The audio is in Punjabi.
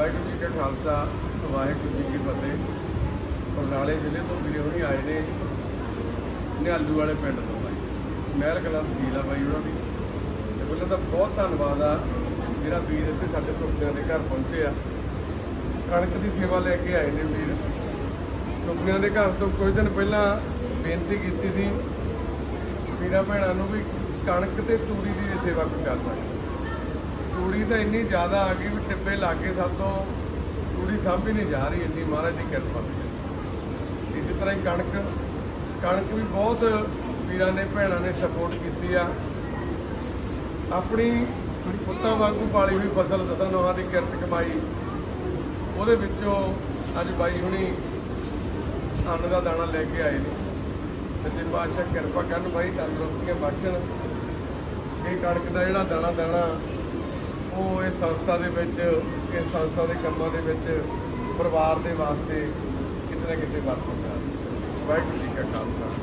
ਵਾਹਿਗੁਰੂ ਜੀ ਕਾ ਖਾਲਸਾ, ਵਾਹਿਗੁਰੂ ਜੀ ਕੀ ਫਤਿਹ। ਬਰਨਾਲੇ ਜ਼ਿਲ੍ਹੇ ਤੋਂ ਵੀਰੇ ਹੋਣੀ ਆਏ ਨੇ, ਨਿਹਾਲੂ ਵਾਲੇ ਪਿੰਡ ਤੋਂ ਬਾਈ। ਮਹਿਲ ਕਲਾਂ ਤਹਿਸੀਲ ਆ ਬਾਈ ਉਹਨਾਂ ਦੀ। ਤੇ ਉਹਨਾਂ ਦਾ ਬਹੁਤ ਧੰਨਵਾਦ ਆ। ਜਿਹੜਾ ਵੀਰ ਇੱਥੇ ਸਾਡੇ ਸੁਪਨਿਆਂ ਦੇ ਘਰ ਪਹੁੰਚੇ ਆ। ਕਣਕ ਦੀ ਸੇਵਾ ਲੈ ਕੇ ਆਏ ਨੇ ਵੀਰ। ਸੁਪਨਿਆਂ ਦੇ ਘਰ ਤੋਂ ਕੁਝ ਦਿਨ ਪਹਿਲਾਂ ਬੇਨਤੀ ਕੀਤੀ ਸੀ, ਵੀਰਾਂ ਭੈਣਾਂ ਨੂੰ ਵੀ ਕਣਕ ਤੇ ਤੂੜੀ ਦੀ ਸੇਵਾ ਕੋਈ ਕਰ ਸਕਦਾ ਤੂੜੀ ਤਾਂ ਇੰਨੀ ਜ਼ਿਆਦਾ ਆ ਗਈ ਵੀ ਟਿੱਬੇ ਲਾਗੇ ਸਭ ਤੋਂ ਤੂੜੀ ਸਾਂਭੀ ਨਹੀਂ ਜਾ ਰਹੀ ਇੰਨੀ, ਮਹਾਰਾਜ ਦੀ ਕਿਰਪਾ ਇਸੇ ਤਰ੍ਹਾਂ ਹੀ ਕਣਕ ਕਣਕ ਵੀ ਬਹੁਤ ਵੀਰਾਂ ਨੇ, ਭੈਣਾਂ ਨੇ ਸਪੋਰਟ ਕੀਤੀ ਆ। ਆਪਣੀ ਪੁੱਤਾਂ ਵਾਂਗੂ ਪਾਲੀ ਹੋਈ ਫਸਲ ਦਸਾਂ ਨੋਹਾਂ ਦੀ ਕਿਰਤ ਕਮਾਈ। ਉਹਦੇ ਵਿੱਚੋਂ ਅੱਜ ਬਾਈ ਹੁਣੀ ਅੰਨ ਦਾ ਦਾਣਾ ਲੈ ਕੇ ਆਏ ਨੇ। ਸੱਚੇ ਪਾਤਸ਼ਾਹ ਕਿਰਪਾ ਕਰਨ ਬਾਈ, ਤੰਦਰੁਸਤੀਆਂ ਬਖਸ਼ਣ। ਇਹ ਕਣਕ ਦਾ ਜਿਹੜਾ ਦਾਣਾ ਦਾਣਾ ਉਹ ਇਸ ਸੰਸਥਾ ਦੇ ਵਿੱਚ, ਇਸ ਸੰਸਥਾ ਦੇ ਕੰਮਾਂ ਦੇ ਵਿੱਚ ਪਰਿਵਾਰ ਦੇ ਵਾਸਤੇ ਕਿਤੇ ਨਾ ਕਿਤੇ ਵਰਤੋਂ ਕਰ ਵਾਹਿਗੁਰੂ ਜੀ ਕਾ ਖਾਲਸਾ।